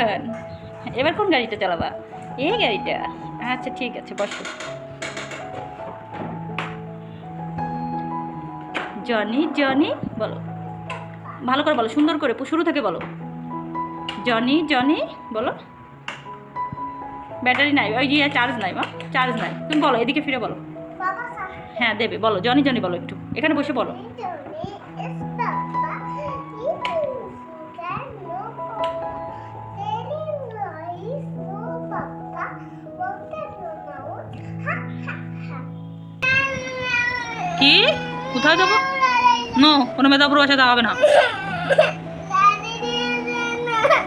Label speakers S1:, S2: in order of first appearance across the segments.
S1: আরেকখান এবার কোন গাড়িটা চালাবা? এই গাড়িটা? আচ্ছা ঠিক আছে বসো। জনি জনি বলো। ভালো করে বলো সুন্দর করে শুরু থেকে বলো। জনি জনি বলো। ব্যাটারি নাই ওই যে চার্জ নাই মা। চার্জ নাই। তুমি বলো এদিকে ফিরে বলো। হ্যাঁ দেবে বলো। জনি জনি বলো একটু। এখানে বসে বলো। কি? কোথায় যাব? নো কোনো মেধাপুর বাসায় দেওয়া হবে না।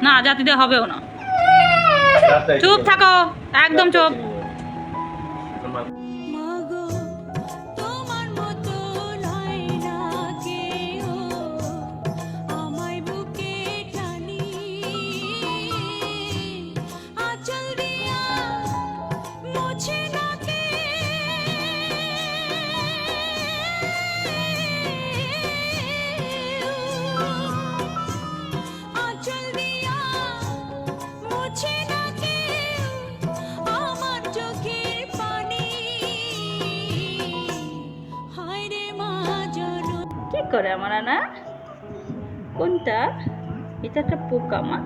S1: না জাতিতে হবেও না। চুপ থাকো একদম চুপ। করে আমার আনা কোনটা? এটা একটা পোকা, মা।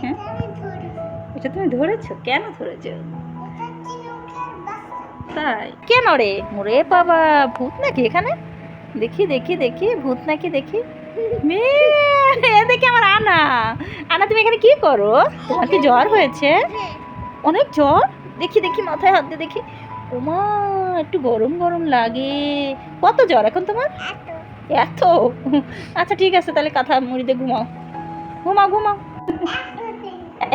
S1: হ্যাঁ? এটা তুমি ধরেছো? কেন ধরেছো? তাই। কেন রে? ওরে বাবা, ভূত নাকি এখানে? দেখি দেখি দেখি, ভূত নাকি দেখি। দেখি আমার আনা। আনা, তুমি এখানে কি করো? তোমার কি জ্বর হয়েছে? অনেক জ্বর? দেখি দেখি, মাথায় হাত দিয়ে দেখি। ওমা একটু গরম গরম লাগে। কত জ্বর এখন তোমার? এত। আচ্ছা ঠিক আছে তাহলে কথা মুড়িতে ঘুমাও। ঘুমাও ঘুমাও।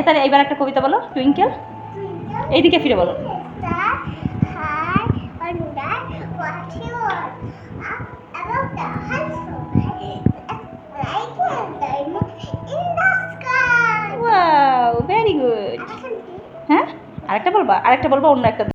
S1: তাহলে এবার একটা কবিতা বলো টুইঙ্কেল। এইদিকে ফিরে বলো। Very good. হ্যাঁ? আরেকটা বলবা? আরেকটা বলবা অন্য একটা